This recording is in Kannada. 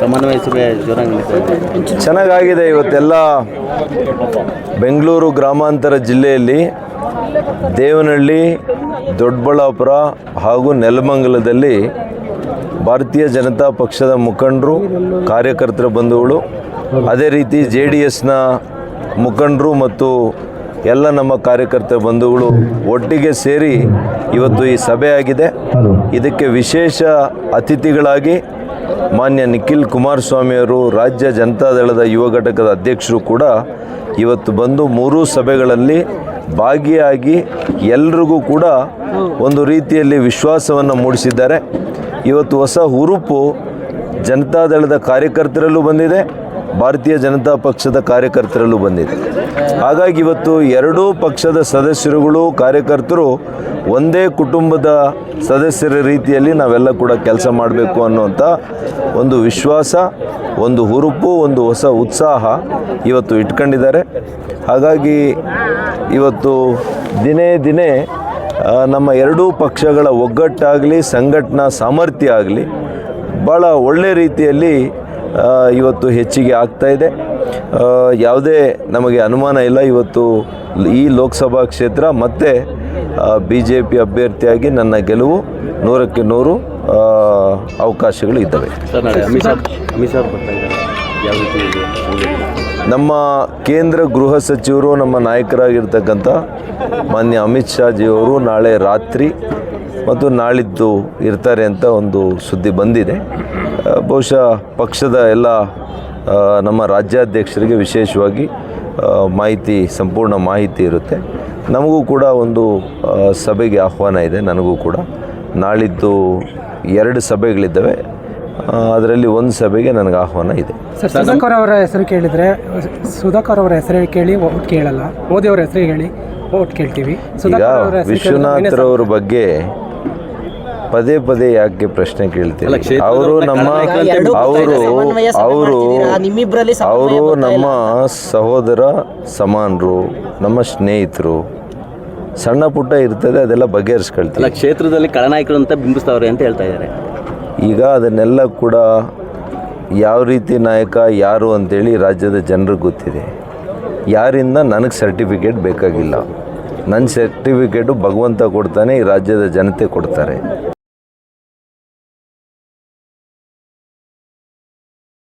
ಸಮನ್ವಯ ಸಭೆ ಜೋರಾಗಿ ನಡೀತಾ ಇದೆ. ಚೆನ್ನಾಗಾಗಿದೆ ಇವತ್ತೆಲ್ಲ ಬೆಂಗಳೂರು ಗ್ರಾಮಾಂತರ ಜಿಲ್ಲೆಯಲ್ಲಿ ದೇವನಹಳ್ಳಿ ದೊಡ್ಡಬಳ್ಳಾಪುರ ಹಾಗೂ ನೆಲಮಂಗಲದಲ್ಲಿ ಭಾರತೀಯ ಜನತಾ ಪಕ್ಷದ ಮುಖಂಡರು, ಕಾರ್ಯಕರ್ತರ ಬಂಧುಗಳು, ಅದೇ ರೀತಿ ಜೆ ಡಿ ಎಸ್ನ ಮುಖಂಡರು ಮತ್ತು ಎಲ್ಲ ನಮ್ಮ ಕಾರ್ಯಕರ್ತರ ಬಂಧುಗಳು ಒಟ್ಟಿಗೆ ಸೇರಿ ಇವತ್ತು ಈ ಸಭೆ ಆಗಿದೆ ಇದಕ್ಕೆ ವಿಶೇಷ ಅತಿಥಿಗಳಾಗಿ ಮಾನ್ಯ ನಿಖಿಲ್ ಕುಮಾರಸ್ವಾಮಿಯವರು ರಾಜ್ಯ ಜನತಾದಳದ ಯುವ ಘಟಕದ ಅಧ್ಯಕ್ಷರು ಕೂಡ ಇವತ್ತು ಬಂದು ಮೂರೂ ಸಭೆಗಳಲ್ಲಿ ಭಾಗಿಯಾಗಿ ಎಲ್ರಿಗೂ ಕೂಡ ಒಂದು ರೀತಿಯಲ್ಲಿ ವಿಶ್ವಾಸವನ್ನು ಮೂಡಿಸಿದ್ದಾರೆ. ಇವತ್ತು ಹೊಸ ಹುರುಪು ಜನತಾದಳದ ಕಾರ್ಯಕರ್ತರಲ್ಲೂ ಬಂದಿದೆ, ಭಾರತೀಯ ಜನತಾ ಪಕ್ಷದ ಕಾರ್ಯಕರ್ತರಲ್ಲೂ ಬಂದಿದೆ. ಹಾಗಾಗಿ ಇವತ್ತು ಎರಡೂ ಪಕ್ಷದ ಸದಸ್ಯರುಗಳು, ಕಾರ್ಯಕರ್ತರು ಒಂದೇ ಕುಟುಂಬದ ಸದಸ್ಯರ ರೀತಿಯಲ್ಲಿ ನಾವೆಲ್ಲ ಕೂಡ ಕೆಲಸ ಮಾಡಬೇಕು ಅನ್ನುವಂಥ ಒಂದು ವಿಶ್ವಾಸ ಒಂದು ಹುರುಪು ಒಂದು ಹೊಸ ಉತ್ಸಾಹ ಇವತ್ತು ಇಟ್ಕೊಂಡಿದ್ದಾರೆ. ಹಾಗಾಗಿ ಇವತ್ತು ದಿನೇ ದಿನೇ ನಮ್ಮ ಎರಡೂ ಪಕ್ಷಗಳ ಒಗ್ಗಟ್ಟಾಗಲಿ ಸಂಘಟನಾ ಸಾಮರ್ಥ್ಯ ಆಗಲಿ ಭಾಳ ಒಳ್ಳೆ ರೀತಿಯಲ್ಲಿ ಇವತ್ತು ಹೆಚ್ಚಿಗೆ ಆಗ್ತಾ ಇದೆ. ಆ, ಯಾವುದೇ ನಮಗೆ ಅನುಮಾನ ಇಲ್ಲ. ಇವತ್ತು ಈ ಲೋಕಸಭಾ ಕ್ಷೇತ್ರ ಮತ್ತೆ ಬಿ ಜೆ ಪಿ ಅಭ್ಯರ್ಥಿಯಾಗಿ ನನ್ನ ಗೆಲುವು ನೂರಕ್ಕೆ ನೂರು ಅವಕಾಶಗಳು ಇದ್ದಾವೆ. ಶಾ ಶಾ ನಮ್ಮ ಕೇಂದ್ರ ಗೃಹ ಸಚಿವರು ನಮ್ಮ ನಾಯಕರಾಗಿರ್ತಕ್ಕಂಥ ಮಾನ್ಯ ಅಮಿತ್ ಶಾಜಿಯವರು ನಾಳೆ ರಾತ್ರಿ ಮತ್ತು ನಾಳಿದ್ದು ಇರ್ತಾರೆ ಅಂತ ಒಂದು ಸುದ್ದಿ ಬಂದಿದೆ. ಬಹುಶಃ ಪಕ್ಷದ ಎಲ್ಲ ನಮ್ಮ ರಾಜ್ಯಾಧ್ಯಕ್ಷರಿಗೆ ವಿಶೇಷವಾಗಿ ಮಾಹಿತಿ ಸಂಪೂರ್ಣ ಮಾಹಿತಿ ಇರುತ್ತೆ. ನಮಗೂ ಕೂಡ ಒಂದು ಸಭೆಗೆ ಆಹ್ವಾನ ಇದೆ ನನಗೂ ಕೂಡ. ನಾಳಿದ್ದು ಎರಡು ಸಭೆಗಳಿದ್ದಾವೆ. ಅದರಲ್ಲಿ ಒಂದು ಸಭೆಗೆ ನನಗೆ ಆಹ್ವಾನ ಇದೆ. ಸುಧಾಕರ್ ಅವರ ಹೆಸರು ಕೇಳಿದರೆ ಸುಧಾಕರ್ ಅವರ ಹೆಸರು ಕೇಳಿ ಓಟ್ ಕೇಳಲ್ಲ. ಮೋದಿ ಅವರ ಹೆಸರು ಹೇಳಿ ಓಟ್ ಕೇಳ್ತೀವಿ. ಈಗ ವಿಶ್ವನಾಥ್ರವ್ರ ಬಗ್ಗೆ ಪದೇ ಪದೇ ಯಾಕೆ ಪ್ರಶ್ನೆ ಕೇಳ್ತೀವಿ ಅವರು ನಮ್ಮ ಅವರು ಅವರು ಅವರು ನಮ್ಮ ಸಹೋದರ ಸಮಾನರು ನಮ್ಮ ಸ್ನೇಹಿತರು ಸಣ್ಣ ಪುಟ್ಟ ಇರ್ತದೆ ಅದೆಲ್ಲ ಬಗೆಹರಿಸ್ಕೊಳ್ತೀವಿ. ಕ್ಷೇತ್ರದಲ್ಲಿ ಖಳನಾಯಕರು ಅಂತ ಬಿಂಬಿಸ್ತಾವ್ರೆ ಅಂತ ಹೇಳ್ತಾ ಇದ್ದಾರೆ. ಈಗ ಅದನ್ನೆಲ್ಲ ಕೂಡ ಯಾವ ರೀತಿ ನಾಯಕ ಯಾರು ಅಂತೇಳಿ ರಾಜ್ಯದ ಜನರಿಗೆ ಗೊತ್ತಿದೆ. ಯಾರಿಂದ ನನಗೆ ಸರ್ಟಿಫಿಕೇಟ್ ಬೇಕಾಗಿಲ್ಲ. ನನ್ನ ಸರ್ಟಿಫಿಕೇಟು ಭಗವಂತ ಕೊಡ್ತಾನೆ ಈ ರಾಜ್ಯದ ಜನತೆ ಕೊಡ್ತಾರೆ.